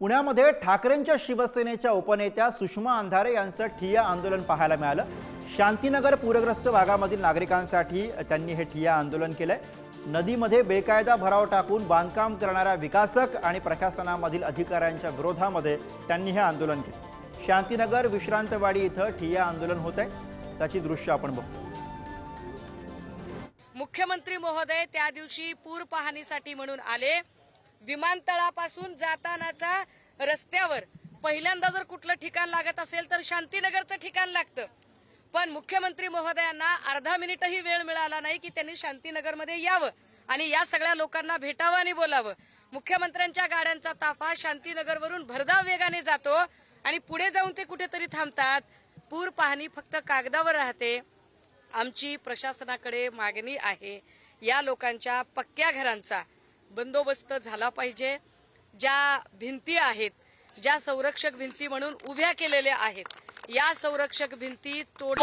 पुण्यामध्ये ठाकरेंच्या शिवसेनेच्या उपनेत्या सुषमा अंधारे यांचं ठिय्या आंदोलन पाहायला मिळालं. शांतीनगर पूरग्रस्त भागामधील नागरिकांसाठी त्यांनी हे ठिय्या आंदोलन केलंय. नदीमध्ये बेकायदा भराव टाकून बांधकाम करणाऱ्या विकासक आणि प्रशासनामधील अधिकाऱ्यांच्या विरोधामध्ये त्यांनी हे आंदोलन केलं. शांतीनगर विश्रांतवाडी इथं ठिय्या आंदोलन होत आहे त्याची दृश्य आपण बघतो. मुख्यमंत्री महोदय त्या दिवशी पूर पाहणीसाठी म्हणून आले. विमानतळापासून जातानाचा रस्त्यावर पहिल्यांदा जर कुठलं ठिकाण लागत असेल तर शांतीनगरचं ठिकाण लागतं. पण मुख्यमंत्री महोदयांना अर्धा मिनिटही वेळ मिळाला नाही की त्यांनी शांतीनगरमध्ये यावं आणि या सगळ्या लोकांना भेटावं आणि बोलावं. मुख्यमंत्र्यांच्या गाड्यांचा ताफा शांतीनगरवरून भरधाव वेगाने जातो आणि पुढे जाऊन ते कुठेतरी थांबतात. पूर पाहणी फक्त कागदावर राहते. आमची प्रशासनाकडे मागणी आहे. या लोकांच्या पक्क्या घरांचा बंदोबस्त झाला पाहिजे. ज्या भिंती आहेत ज्या संरक्षक भिंती म्हणून उभ्या केलेल्या आहेत या संरक्षक भिंती तोड